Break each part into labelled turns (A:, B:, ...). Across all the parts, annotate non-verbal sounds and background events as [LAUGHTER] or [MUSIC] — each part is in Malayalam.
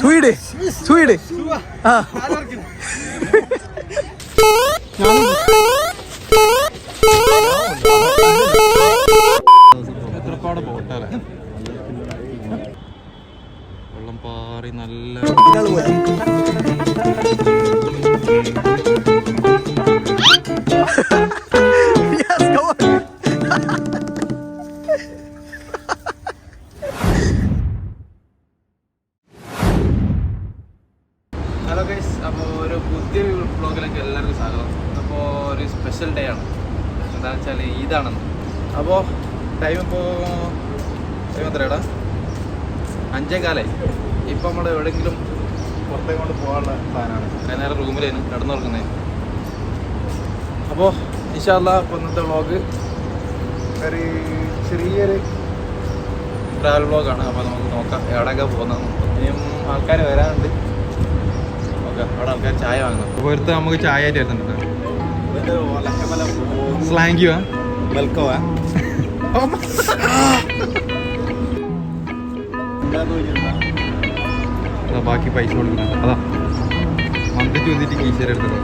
A: സ്വീഡ് സ്വീഡ്. ആ.
B: എത്രപ്പാട് ബോട്ടല്ലേ? വെള്ളം പാറി നല്ല അഞ്ചേ ഇപ്പം നമ്മൾ എവിടെയെങ്കിലും പുറത്തേക്ക് കൊണ്ട് പോകാനുള്ള പ്ലാനാണ്. വൈകുന്നേരം റൂമിലായിരുന്നു കിടന്നു തുറക്കുന്നത് അപ്പോൾ ഇൻഷാല്ല ഇപ്പോൾ ഇന്നത്തെ വ്ളോഗ് ഒരു ചെറിയൊരു ട്രാവൽ വ്ളോഗാണ് അപ്പോൾ നമുക്ക് നോക്കാം എവിടെയൊക്കെ പോകുന്നത് ഇനിയും ആൾക്കാർ വരാനുണ്ട്. ഓക്കെ അവിടെ ആൾക്കാർ ചായ വാങ്ങണം. അപ്പോൾ ഒരുത്ത് നമുക്ക് ചായ ആയിട്ട് വരുന്നുണ്ട്. സ്ലാങ്കി വാ
C: വെൽക്കവാ
B: അതാ ബാക്കി പൈസ കൊടുക്കണം. അതാ. മന്ത്രി വന്നിട്ട് കീശേരി എടുത്തത്.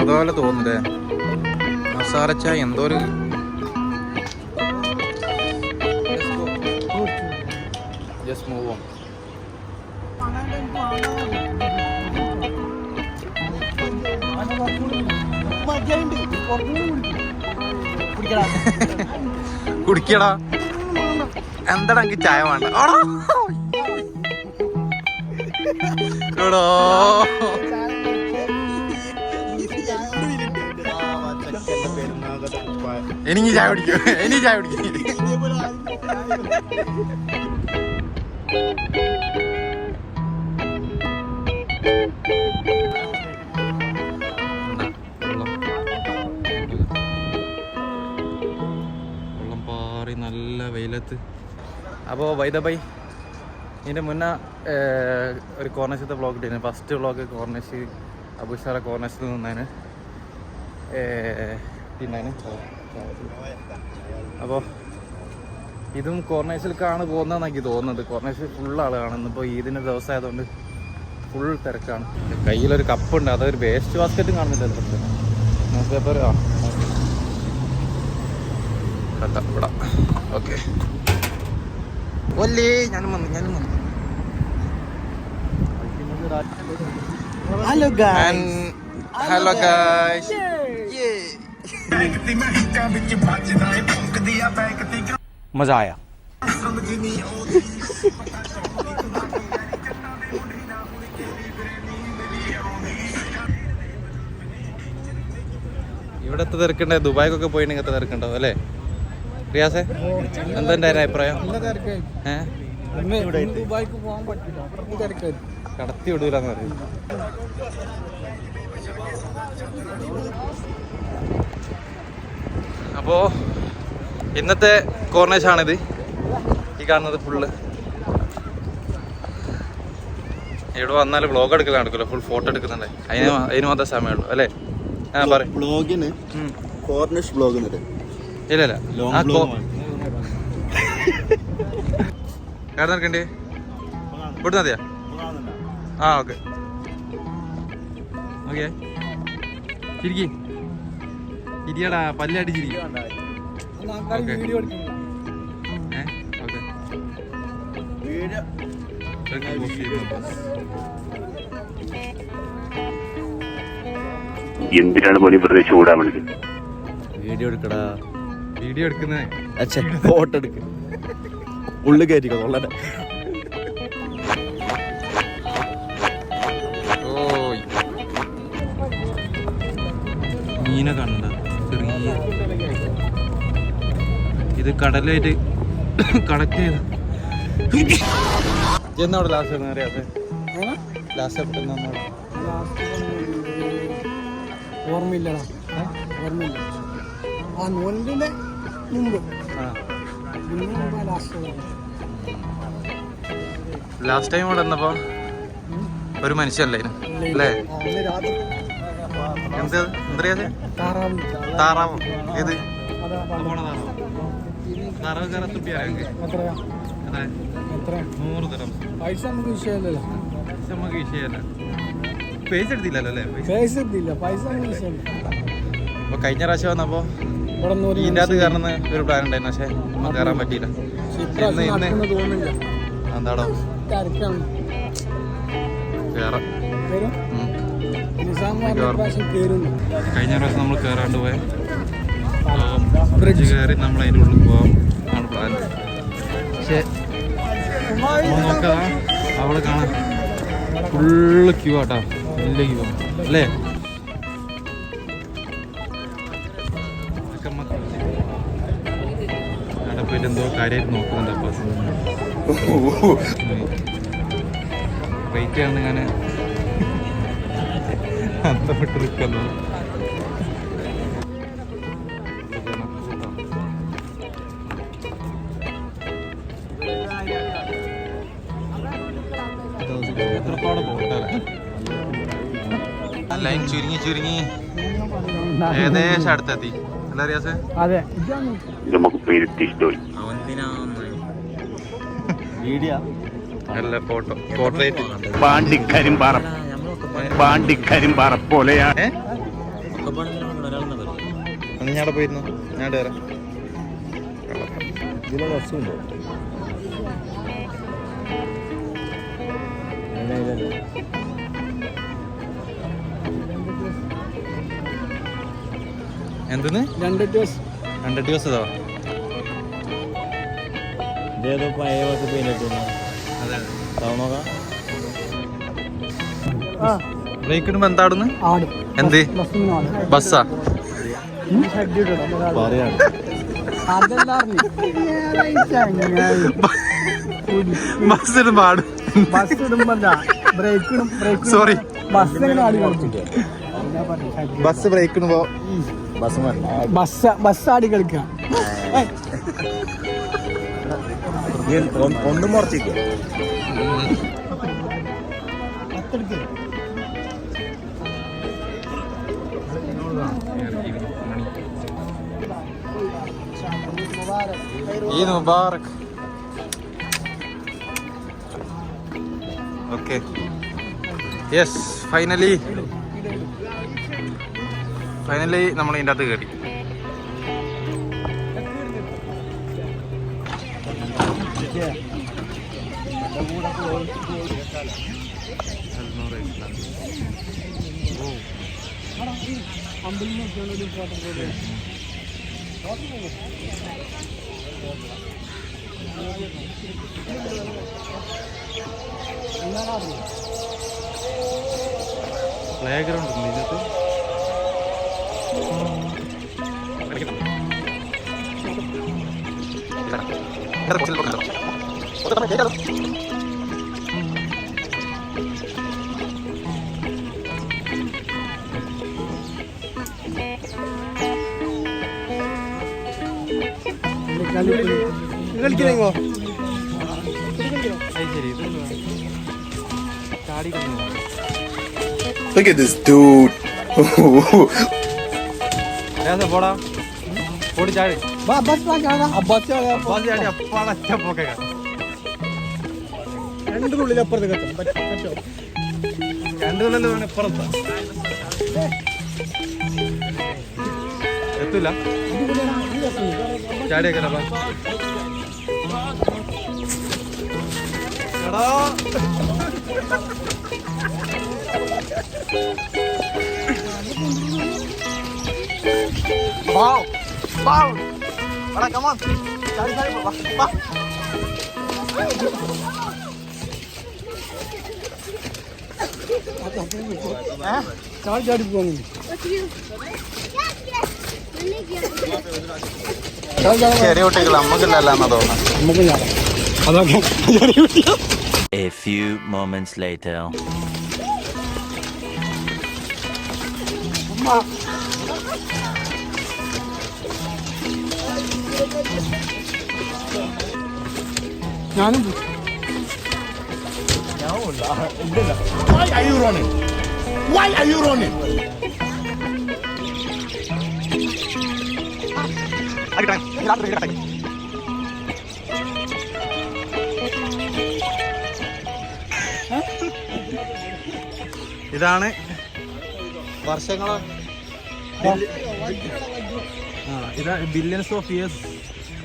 B: അതുപോലെ തോന്നുന്നേ മസാല ചായ എന്തോ ഒരു ജസ്റ്റ് മൂവ് ഓൺ കുടിക്കടാ. എന്താടാ എനിക്ക് ചായ വേണ്ട. എനിക്ക് ചായ കുടിക്കും. എനിക്ക് ചായ കുടിക്കും. വെയിലത്ത്. അപ്പോൾ വൈദബൈ ഇതിന്റെ മുന്നേ ഒരു കോർണേഴ്സിൽ ബ്ലോഗ് ഇട്ടിരുന്നു. ഫസ്റ്റ് വ്ളോഗ് കോർണേഴ്സ് അബുഷാറ കോർണേഴ്സിൽ നിന്നാണ് പിന്നാണ്. അപ്പോൾ ഇതും കോർണേഴ്സിലേക്കാണ് പോകുന്നതെന്ന് എനിക്ക് തോന്നുന്നത്. കോർണേഴ്സിൽ ഫുൾ ആളാണ് ഇന്നിപ്പോൾ ഈദിന്റെ ദിവസം ആയതുകൊണ്ട് ഫുൾ തിരക്കാണ്. കയ്യിലൊരു കപ്പുണ്ട് അതൊരു വേസ്റ്റ് ബാസ്ക്കറ്റും കാണുന്നില്ല ന്യൂസ് പേപ്പർ ആ കണ്ട ഇവിടെ. ഓക്കെ. ഒല്ലേ ഞാനും വന്നു ഞാനും വന്നു. ഹലോ ഹലോ മജ ആയ ഇവിടെ എത്ര തിരക്കണ്ടേ ദുബായ്ക്കൊക്കെ പോയിട്ടുണ്ടെങ്കിൽ എത്ര തിരക്കുണ്ടാവും അല്ലേ? റിയാസേ എന്തായിരുന്നു അഭിപ്രായം? കടത്തി വിടൂലെന്ന് പറയും. അപ്പോ ഇന്നത്തെ കോർണേഴ്സ് ആണിത്. ഈ കാണുന്നത് ഫുള്ള് ഇവിടെ വന്നാൽ വ്ളോഗ് എടുക്കലാണ് എടുക്കല്ലോ ഫുൾ ഫോട്ടോ എടുക്കുന്നുണ്ട്. അതിന് അതിന് മാത്രമേ സമയമുള്ളൂ അല്ലേ? ആ പറയും.
C: ബ്ലോഗിന് കോർണിഷ് ബ്ലോഗ് എന്നിട്ട്
B: ഇല്ല ഇല്ല. എവിടെ നിൽക്കണ്ടേ ഇവിടുന്ന് മതിയാ? ആ ഓക്കെ. ഓക്കെ. ചിരിക്കി. ചിരിയടാ പല്ലടി ചിരി.
A: വീഡിയോ എടുക്കുന്നു
B: ഏ? ഓക്കെ.
D: എന്തിനാണ് മോനെ വെറുതെ ചൂടാൻ വിളിക്കുന്നത്?
C: വീഡിയോ എടുക്കടാ.
B: വീഡിയോ എടുക്കുന്നേ
C: അച്ഛാ ഫോട്ടോ എടുക്ക. ഉള്ളു കയറ്റിക്കോ തൊള്ളടെ
B: ഓയ്. മീനെ കണ്ട ചെറിയ. ഇത് കടലായിട്ട് കണക്ട് ചെയ്ത. എന്നോട് ലാസ്റ്റ് അറിയാതെ ലാസ്റ്റ് എപ്പോഴും
A: ഓർമ്മയില്ലടാ. ഓർമ്മയില്ല. ആ നോൻപിന്റെ മുമ്പ് ലാസ്റ്റ്
B: ടൈം ഇവിടെ വന്നപ്പോ ഒരു മനുഷ്യല്ലേ അല്ലേ? എന്ത് എന്തറിയാ
A: താറാവ്.
B: ഏത്? താറാവോ. നൂറ് തരം
A: പൈസ നമുക്ക് വിഷയമല്ലല്ലോ.
B: നമുക്ക് വിഷയമല്ല. പൈസ എടുത്തില്ലല്ലോ അല്ലേ? പൈസ
A: പൈസ പൈസ വിഷയമല്ല.
B: അപ്പൊ കഴിഞ്ഞ പ്രാവശ്യം വന്നപ്പോ ഇതിന്റെ അകത്ത് കയറുന്ന ഒരു പ്ലാൻ ഉണ്ടായിരുന്നു പക്ഷേ നമുക്ക് കയറാൻ പറ്റിയില്ല. ഇന്ന് ഇന്ന് എന്താടോ? കയറാം കഴിഞ്ഞ പ്രാവശ്യം നമ്മൾ കയറാണ്ട് പോയ. ബ്രിഡ്ജ് കയറി നമ്മൾ അതിന്റെ ഉള്ളിൽ പോകാം ആണ് പ്ലാൻ പക്ഷേ നോക്കാം നോക്കാ. അവിടെ കാണാം. ഫുള്ള് ക്യൂ ആട്ടാ. വലിയ ക്യൂ അല്ലേ? അവിടെ പോയിട്ട് എന്തോ കാര്യമായിട്ട് നോക്കുന്നുണ്ട് അപ്പാസ് റേറ്റ് ആണ് ഞാൻ അന്തപ്പെട്ട് നിൽക്കുന്നത് ലൈൻ ചുരുങ്ങി ചുരുങ്ങി. ഏകദേശം അടുത്തെത്തി. അല്ല റിയാസേ
A: അതെ.
D: നമുക്ക് പേരിട്ടിഷ്ടമായി
B: അല്ല ഫോട്ടോ പോർട്രേറ്റ്
D: പാണ്ടിക്കരിമ്പാറ പാണ്ടിക്കരിമ്പാറ
B: ഞാൻ അവിടെ പോയിരുന്നു. ഞാൻ കയറാം
C: ഇതിലെ
B: എന്തെന്ന്?
A: രണ്ട് ദിവസം.
B: രണ്ട് ദിവസം ഇതാ
C: ഇതേതോ പഴയ ബസ് പെയിന്റ്
B: ബ്രേക്ക് ഇടുമ്പോ എന്താടുന്ന്?
A: ആട്.
B: എന്ത്? ബസ്സാ?
A: അതെല്ലാം
B: ബസ് ഇടുമ്പോ ആടും.
A: Bus
B: brake.
A: ബസ്
B: ബസ് ഇടുമ്പോ
C: ബസ് മാറി
A: ബസ് ബസ് ആടി കളിക്കുക
C: ഒന്നും മുറച്ചില്ല
B: ഈദ് മുബാറക്. ഓക്കെ. യെസ് ഫൈനലി ഫൈനലി നമ്മൾ ഇതിന്റെ അകത്ത് കയറി പ്ലേ ഗ്രൗണ്ട് ഉണ്ട് ഇതിനകത്ത്?
A: കളിക്കണോ.
C: Look at this dude. [LAUGHS]
B: പോടാ ഓടി ചാടി
A: ബസ് ബസ്
B: ബസ് ചാടി അപ്പാടെ ഒറ്റ പോക്കേക്കാ
A: രണ്ടിനുള്ളിൽ അപ്പുറത്ത് കെട്ടും. പറ്റോ
B: രണ്ടു കൊല്ലം വേണം ഇപ്പുറത്താ. എത്തൂല. ചാടിയൊക്കെ എടാ. Wow! Wow! Alright, come on. Cari, cari, va, va.
A: ചാടി ചാടി പോകുന്നു
B: ചെറിയ കുട്ടികൾ നമ്മക്കില്ലല്ല എന്നാ തോന്നുന്നു
A: നമുക്ക് ചാടാം അതൊക്കെ
E: A few moments later.
A: ഞാനും
C: Why are you running? Why are you running?
B: ഇതാണ് വർഷങ്ങളാണ് ഇതാ ബില്യൺസ് ഓഫ് ഇയേഴ്സ്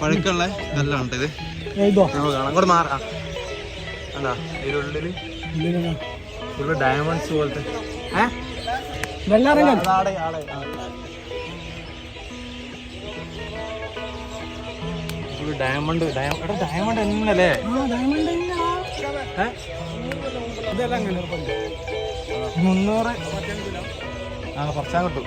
B: പഴക്കമുള്ള കല്ലാണ് ഇത്.
A: എഴുതോ?
B: നമുക്ക് കാണാം അങ്ങോട്ട് മാറാം അതാ ഇതിനുള്ളിൽ ഫുള്ള് ഡയമണ്ട്സ് പോലത്തെ. ഫുള്ള് ഡയമണ്ട് ഡയമണ്ട് എന്നല്ലേ മുന്നൂറ്. ആ കുറച്ചാ കിട്ടും.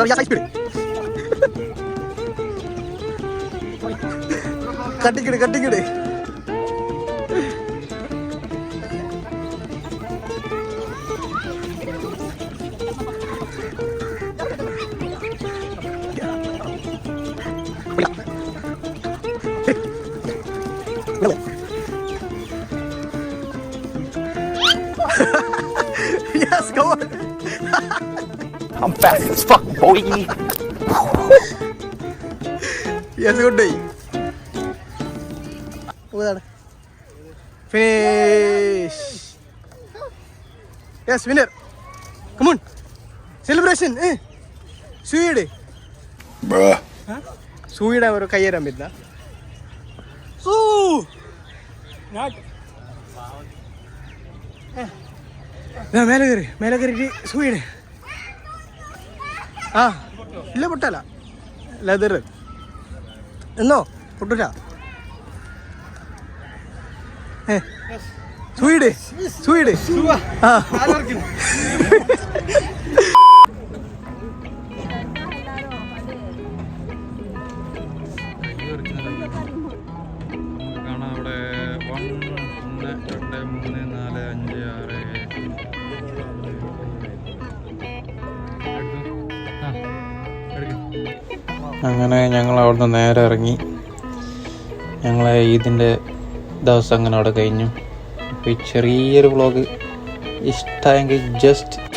A: നല്ല പോയി വാങ്ങിക്കുന്ന പോവാം
D: fast as fuck, boy.
B: Yes, good day. Finish. Yes, winner. Come on. Celebration. Eh. സൂയിയുടെ സൂയിയുടെ അവർ കയ്യേറാൻ പറ്റില്ല സൂ മേലെ കയറി മേലെ കയറിയിട്ട് സൂയിയുടെ ആ ഇല്ല പൊട്ടല്ല ലെതർ. എന്നോ? പൊട്ടൂല ഏ സ്വീഡ് സ്വീഡ്. ആ. [LAUGHS]
F: അങ്ങനെ ഞങ്ങൾ അവിടുന്ന് നേരെ ഇറങ്ങി. ഞങ്ങളെ ഇതിന്റെ ദിവസം അങ്ങനെ അവിടെ കഴിഞ്ഞു. അപ്പോൾ ഈ ചെറിയൊരു വ്ളോഗ് ഇഷ്ടമായെങ്കിൽ ജസ്റ്റ്